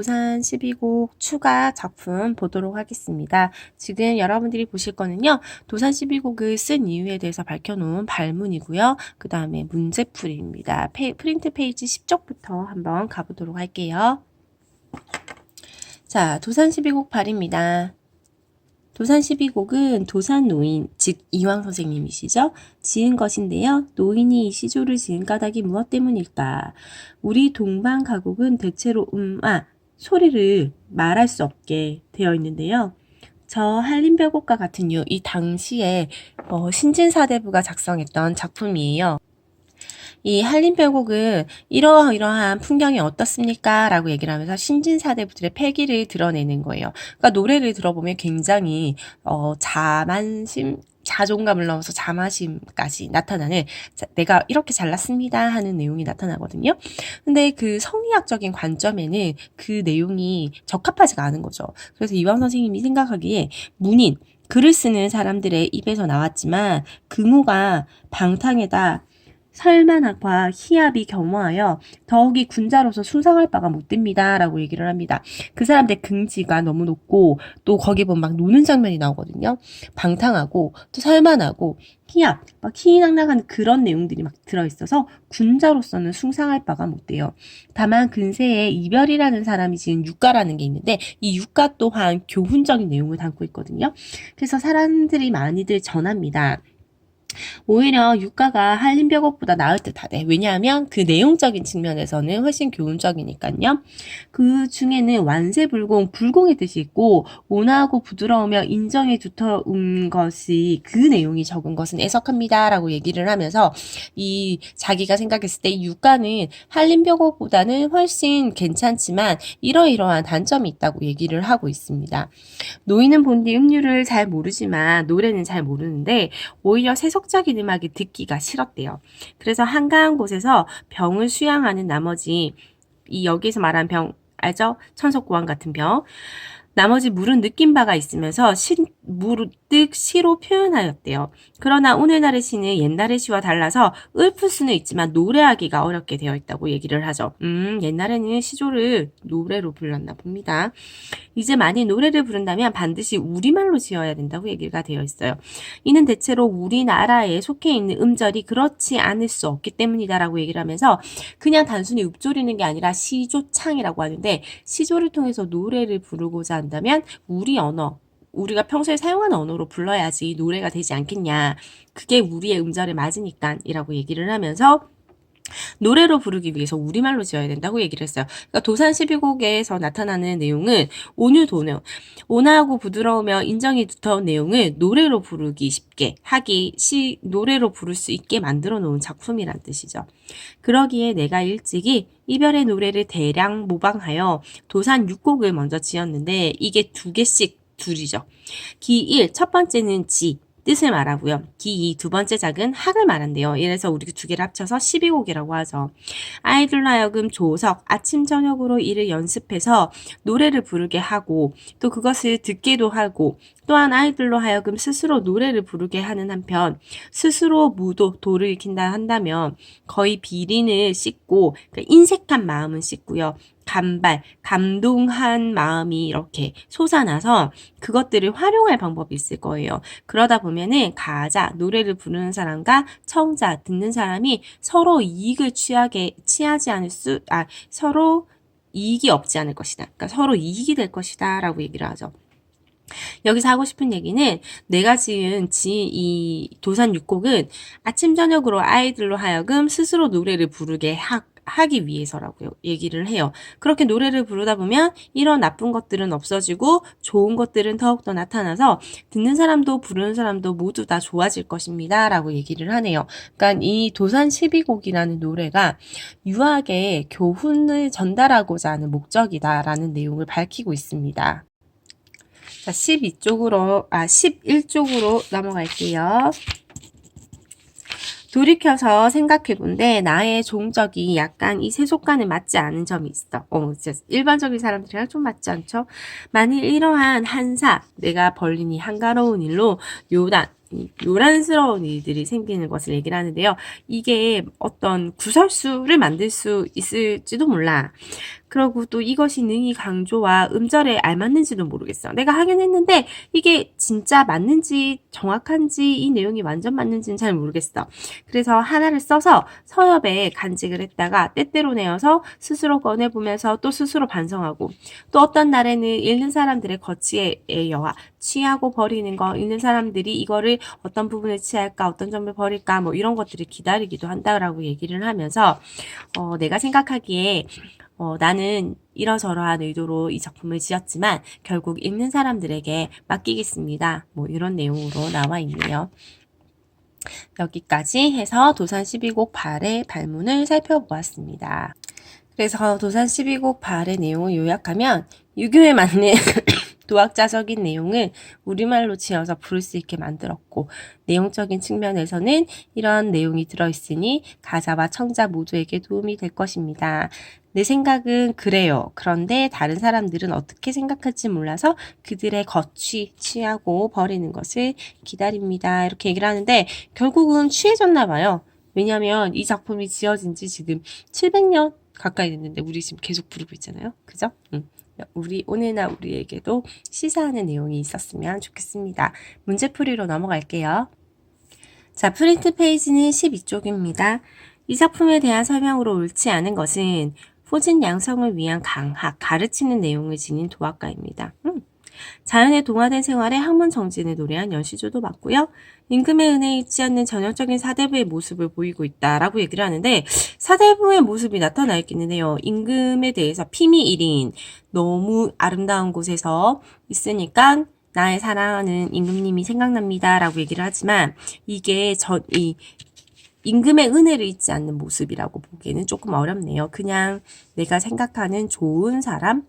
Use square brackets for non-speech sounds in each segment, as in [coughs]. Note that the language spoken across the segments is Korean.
도산 12곡 추가 작품 보도록 하겠습니다. 지금 여러분들이 보실 거는요. 도산 12곡을 쓴 이유에 대해서 밝혀놓은 발문이고요. 그 다음에 문제풀이입니다. 페- 프린트 페이지 10쪽부터 한번 가보도록 할게요. 자, 도산 12곡 발입니다. 도산 12곡은 도산 노인, 즉 이황 선생님이시죠? 지은 것인데요. 노인이 이 시조를 지은 까닭이 무엇 때문일까? 우리 동방 가곡은 대체로 음, 아, 소리를 말할 수 없게 되어 있는데요. 저 한림별곡과 같은 유, 이 당시에 어, 신진사대부가 작성했던 작품이에요. 이 한림별곡은 이러이러한 풍경이 어떻습니까? 라고 얘기를 하면서 신진사대부들의 패기를 드러내는 거예요. 그러니까 노래를 들어보면 굉장히 어, 자만심, 자존감을 넣어서 자만심까지 나타나는 자, 내가 이렇게 잘났습니다 하는 내용이 나타나거든요. 근데 그 성리학적인 관점에는 그 내용이 적합하지가 않은 거죠. 그래서 이왕 선생님이 생각하기에 문인, 글을 쓰는 사람들의 입에서 나왔지만 긍호가 방탕에다 설만학과 희압이 겸허하여 더욱이 군자로서 숭상할 바가 못 됩니다. 라고 얘기를 합니다. 그 사람들의 긍지가 너무 높고 또 거기 보면 막 노는 장면이 나오거든요. 방탕하고 또 설만하고 희압, 막 희희낙낙한 그런 내용들이 막 들어있어서 군자로서는 숭상할 바가 못 돼요. 다만 근세에 이별이라는 사람이 지은 육가라는 게 있는데 이 육가 또한 교훈적인 내용을 담고 있거든요. 그래서 사람들이 많이들 전합니다. 오히려 유가가 한림벽곡보다 나을 듯하 대. 왜냐하면 그 내용적인 측면에서는 훨씬 교훈적이니까요. 그 중에는 완세불공, 불공의 뜻이 있고 온화하고 부드러우며 인정에 두터운 것이 그 내용이 적은 것은 애석합니다라고 얘기를 하면서 이 자기가 생각했을 때 유가는 한림벽곡보다는 훨씬 괜찮지만 이러이러한 단점이 있다고 얘기를 하고 있습니다. 노인은 본디 음률을 잘 모르지만 노래는 잘 모르는데 오히려 세속 적인 음악이 듣기가 싫었대요. 그래서 한가한 곳에서 병을 수양하는 나머지 이 여기서 말한 병 알죠? 천석고환 같은 병. 나머지 물은 느낀 바가 있으면서 시, 무르득 시로 표현하였대요. 그러나 오늘날의 시는 옛날의 시와 달라서 읊을 수는 있지만 노래하기가 어렵게 되어 있다고 얘기를 하죠. 음, 옛날에는 시조를 노래로 불렀나 봅니다. 이제 많이 노래를 부른다면 반드시 우리말로 지어야 된다고 얘기가 되어 있어요. 이는 대체로 우리나라에 속해 있는 음절이 그렇지 않을 수 없기 때문이다라고 얘기를 하면서 그냥 단순히 읊조리는 게 아니라 시조창이라고 하는데 시조를 통해서 노래를 부르고자 한다면 우리 언어 우리가 평소에 사용하는 언어로 불러야지 노래가 되지 않겠냐. 그게 우리의 음절에 맞으니까 이라고 얘기를 하면서 노래로 부르기 위해서 우리말로 지어야 된다고 얘기를 했어요. 그러니까 도산 12곡에서 나타나는 내용은 온유도는 온화하고 부드러우며 인정이 두터운 내용을 노래로 부르기 쉽게 하기 시 노래로 부를 수 있게 만들어 놓은 작품이란 뜻이죠. 그러기에 내가 일찍이 이별의 노래를 대량 모방하여 도산 6곡을 먼저 지었는데 이게 두 개씩 둘이죠. 기 1, 첫 번째는 지, 뜻을 말하고요. 기 2, 두 번째 작은 학을 말한대요. 이래서 우리 두 개를 합쳐서 12곡이라고 하죠. 아이들로 하여금 조석, 아침, 저녁으로 이를 연습해서 노래를 부르게 하고 또 그것을 듣기도 하고 또한 아이들로 하여금 스스로 노래를 부르게 하는 한편 스스로 무도 도를 익힌다 한다면 거의 비린을 씻고 그 인색한 마음은 씻고요. 간발, 감동한 마음이 이렇게 솟아나서 그것들을 활용할 방법이 있을 거예요. 그러다 보면은 가자, 노래를 부르는 사람과 청자, 듣는 사람이 서로 이익을 취하게, 취하지 않을 수, 아, 서로 이익이 없지 않을 것이다. 그러니까 서로 이익이 될 것이다. 라고 얘기를 하죠. 여기서 하고 싶은 얘기는 내가 지은 지, 이 도산 6곡은 아침, 저녁으로 아이들로 하여금 스스로 노래를 부르게 하, 하기 위해서라고 얘기를 해요. 그렇게 노래를 부르다 보면 이런 나쁜 것들은 없어지고 좋은 것들은 더욱더 나타나서 듣는 사람도 부르는 사람도 모두 다 좋아질 것입니다. 라고 얘기를 하네요. 그러니까 이 도산 12곡이라는 노래가 유학의 교훈을 전달하고자 하는 목적이다라는 내용을 밝히고 있습니다. 자, 12쪽으로, 아, 11쪽으로 넘어갈게요. 돌이켜서 생각해본데 나의 종적이 약간 이 세속과는 맞지 않은 점이 있어. 어, 일반적인 사람들이랑 좀 맞지 않죠? 만일 이러한 한사, 내가 벌린 이 한가로운 일로 요단, 이 요란스러운 일들이 생기는 것을 얘기를 하는데요. 이게 어떤 구설수를 만들 수 있을지도 몰라. 그리고 또 이것이 능히 강조와 음절에 알맞는지도 모르겠어. 내가 하긴 했는데 이게 진짜 맞는지 정확한지 이 내용이 완전 맞는지는 잘 모르겠어. 그래서 하나를 써서 서엽에 간직을 했다가 때때로 내어서 스스로 꺼내보면서 또 스스로 반성하고 또 어떤 날에는 읽는 사람들의 거치에 여와 취하고 버리는 거 읽는 사람들이 이거를 어떤 부분을 취할까 어떤 점을 버릴까 뭐 이런 것들을 기다리기도 한다라고 얘기를 하면서 어, 내가 생각하기에 어, 나는 이러저러한 의도로 이 작품을 지었지만 결국 읽는 사람들에게 맡기겠습니다. 뭐 이런 내용으로 나와 있네요. 여기까지 해서 도산 12곡 발의 발문을 살펴보았습니다. 그래서 도산 12곡 발의 내용을 요약하면 유교에 맞는 [laughs] 도학자적인 내용을 우리말로 지어서 부를 수 있게 만들었고 내용적인 측면에서는 이런 내용이 들어있으니 가자와 청자 모두에게 도움이 될 것입니다. 내 생각은 그래요. 그런데 다른 사람들은 어떻게 생각할지 몰라서 그들의 거취, 취하고 버리는 것을 기다립니다. 이렇게 얘기를 하는데 결국은 취해졌나 봐요. 왜냐면 이 작품이 지어진 지 지금 700년 가까이 됐는데 우리 지금 계속 부르고 있잖아요. 그죠? 응. 우리 오늘날 우리에게도 시사하는 내용이 있었으면 좋겠습니다. 문제풀이로 넘어갈게요. 자, 프린트 페이지는 12쪽입니다. 이 작품에 대한 설명으로 옳지 않은 것은 포진 양성을 위한 강학, 가르치는 내용을 지닌 도학가입니다. 음. 자연의 동화된 생활에 학문 정진을 노래한 연시조도 맞고요. 임금의 은혜에 있지 않는 전형적인 사대부의 모습을 보이고 있다라고 얘기를 하는데 사대부의 모습이 나타나 있기는 해요. 임금에 대해서 피미 1인 너무 아름다운 곳에서 있으니까 나의 사랑하는 임금님이 생각납니다라고 얘기를 하지만 이게 저이 임금의 은혜를 잊지 않는 모습이라고 보기에는 조금 어렵네요. 그냥 내가 생각하는 좋은 사람?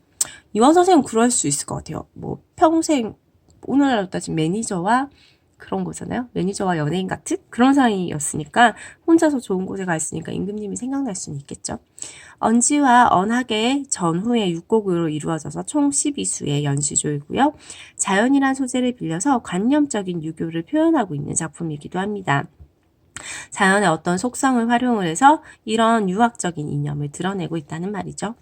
이원 선생은 그럴 수 있을 것 같아요. 뭐 평생 오늘날로 따지면 매니저와 그런 거잖아요. 매니저와 연예인 같은 그런 사이였으니까 혼자서 좋은 곳에 가 있으니까 임금님이 생각날 수는 있겠죠. 언지와 언학의 전후의 6곡으로 이루어져서 총 12수의 연시조이고요. 자연이란 소재를 빌려서 관념적인 유교를 표현하고 있는 작품이기도 합니다. 자연의 어떤 속성을 활용을 해서 이런 유학적인 이념을 드러내고 있다는 말이죠.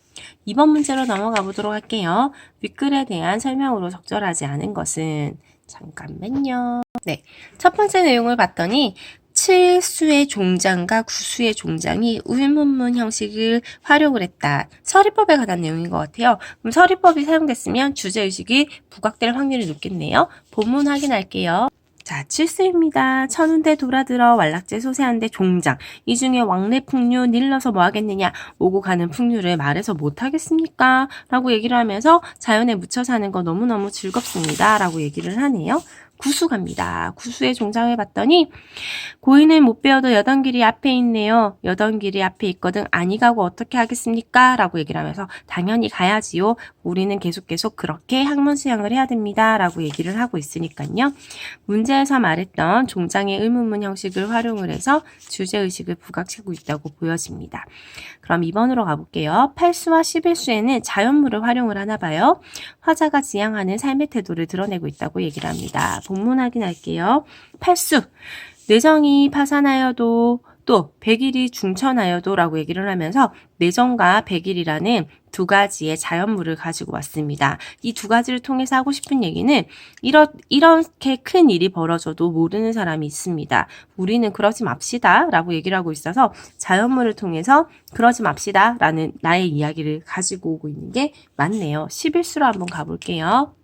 이번 문제로 넘어가 보도록 할게요. 윗글에 대한 설명으로 적절하지 않은 것은 잠깐만요. 네. 첫 번째 내용을 봤더니 7수의 종장과 9수의 종장이 우일문문 형식을 활용을 했다. 서리법에 관한 내용인 것 같아요. 그럼 서리법이 사용됐으면 주제의식이 부각될 확률이 높겠네요. 본문 확인할게요. 자, 7수입니다. 천운대 돌아들어 완락제 소세한데 종장. 이 중에 왕래 풍류 닐러서 뭐 하겠느냐. 오고 가는 풍류를 말해서 못 하겠습니까? 라고 얘기를 하면서 자연에 묻혀 사는 거 너무너무 즐겁습니다. 라고 얘기를 하네요. 구수 갑니다. 구수에 종장을 봤더니 고인을 못 배워도 여던 길이 앞에 있네요. 여던 길이 앞에 있거든 아니 가고 어떻게 하겠습니까? 라고 얘기를 하면서 당연히 가야지요. 우리는 계속 계속 그렇게 학문 수양을 해야 됩니다. 라고 얘기를 하고 있으니까요. 문제에서 말했던 종장의 의문문 형식을 활용을 해서 주제의식을 부각시키고 있다고 보여집니다. 그럼 2번으로 가볼게요. 8수와 11수에는 자연물을 활용을 하나 봐요. 화자가 지향하는 삶의 태도를 드러내고 있다고 얘기를 합니다. 본문 확인할게요. 8수. 내정이 파산하여도 또 백일이 중천하여도 라고 얘기를 하면서 내정과 백일이라는 두 가지의 자연물을 가지고 왔습니다. 이 두 가지를 통해서 하고 싶은 얘기는 이러, 이렇게 큰 일이 벌어져도 모르는 사람이 있습니다. 우리는 그러지 맙시다 라고 얘기를 하고 있어서 자연물을 통해서 그러지 맙시다 라는 나의 이야기를 가지고 오고 있는 게 맞네요. 11수로 한번 가볼게요.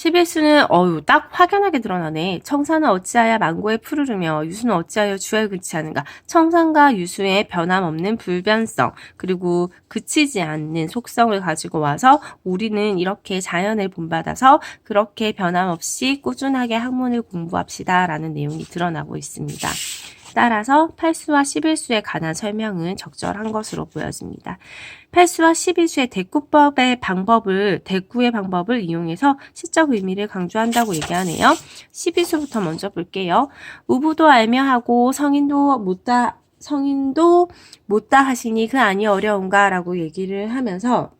11수는 어유 딱 확연하게 드러나네. 청사는 어찌하여 망고에 푸르르며 유수는 어찌하여 주에 그치 않은가. 청산과 유수의 변함없는 불변성 그리고 그치지 않는 속성을 가지고 와서 우리는 이렇게 자연을 본받아서 그렇게 변함없이 꾸준하게 학문을 공부합시다 라는 내용이 드러나고 있습니다. 따라서 8수와 11수에 관한 설명은 적절한 것으로 보여집니다. 8수와 12수의 대구법의 방법을 대구의 방법을 이용해서 시적 의미를 강조한다고 얘기하네요. 12수부터 먼저 볼게요. 우부도 알며 하고 성인도 못다 성인도 못다 하시니 그 아니 어려운가라고 얘기를 하면서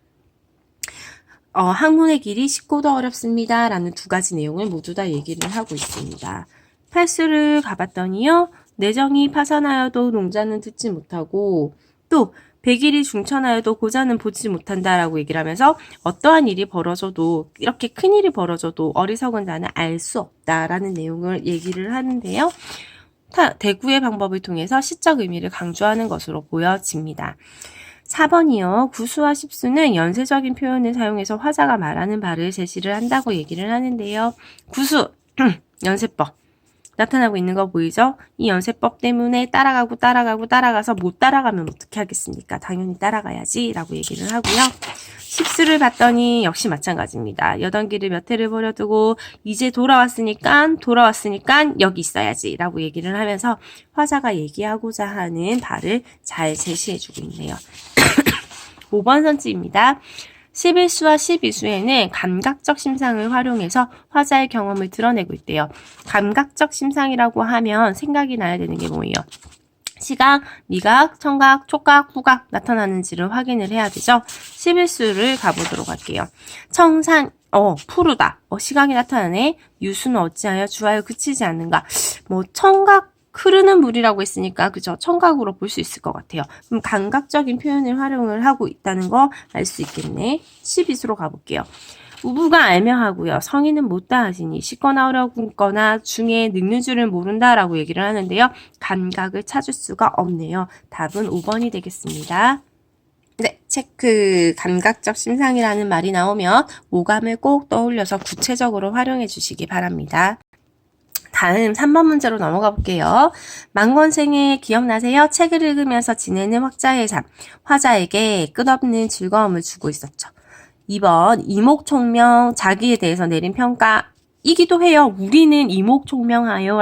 어, 학문의 길이 쉽고도 어렵습니다. 라는 두 가지 내용을 모두 다 얘기를 하고 있습니다. 팔수를 가봤더니요. 내정이 파산하여도 농자는 듣지 못하고 또 백일이 중천하여도 고자는 보지 못한다라고 얘기를 하면서 어떠한 일이 벌어져도 이렇게 큰 일이 벌어져도 어리석은 자는 알 수 없다라는 내용을 얘기를 하는데요. 타- 대구의 방법을 통해서 시적 의미를 강조하는 것으로 보여집니다. 4번이요. 구수와 십수는 연쇄적인 표현을 사용해서 화자가 말하는 바를 제시를 한다고 얘기를 하는데요. 구수, [clears throat] 연쇄법. 나타나고 있는 거 보이죠? 이 연쇄법 때문에 따라가고 따라가고 따라가서 못 따라가면 어떻게 하겠습니까? 당연히 따라가야지 라고 얘기를 하고요. 십수를 봤더니 역시 마찬가지입니다. 여단기를 몇 해를 버려두고 이제 돌아왔으니까 돌아왔으니까 여기 있어야지 라고 얘기를 하면서 화자가 얘기하고자 하는 바를 잘 제시해주고 있네요. [coughs] 5번 선지입니다. 11수와 12수에는 감각적 심상을 활용해서 화자의 경험을 드러내고 있대요. 감각적 심상이라고 하면 생각이 나야 되는 게 뭐예요? 시각, 미각, 청각, 촉각, 후각 나타나는지를 확인을 해야 되죠. 11수를 가보도록 할게요. 청산, 어, 푸르다. 어, 시각이 나타나네. 유수는 어찌하여 주하여 그치지 않는가. 뭐, 청각, 흐르는 물이라고 했으니까, 그죠? 청각으로 볼 수 있을 것 같아요. 그럼 감각적인 표현을 활용을 하고 있다는 거 알 수 있겠네. 12수로 가볼게요. 우부가 알명하고요. 성인은 못다 하시니 쉽거나 어렵거나 중에 늙는 줄을 모른다라고 얘기를 하는데요. 감각을 찾을 수가 없네요. 답은 5번이 되겠습니다. 네, 체크 감각적 심상이라는 말이 나오면 오감을 꼭 떠올려서 구체적으로 활용해 주시기 바랍니다. 다음 3번 문제로 넘어가 볼게요. 망건생의 기억나세요? 책을 읽으면서 지내는 화자의 삶. 화자에게 끝없는 즐거움을 주고 있었죠. 2번 이목총명 자기에 대해서 내린 평가 이기도 해요. 우리는 이목총명하여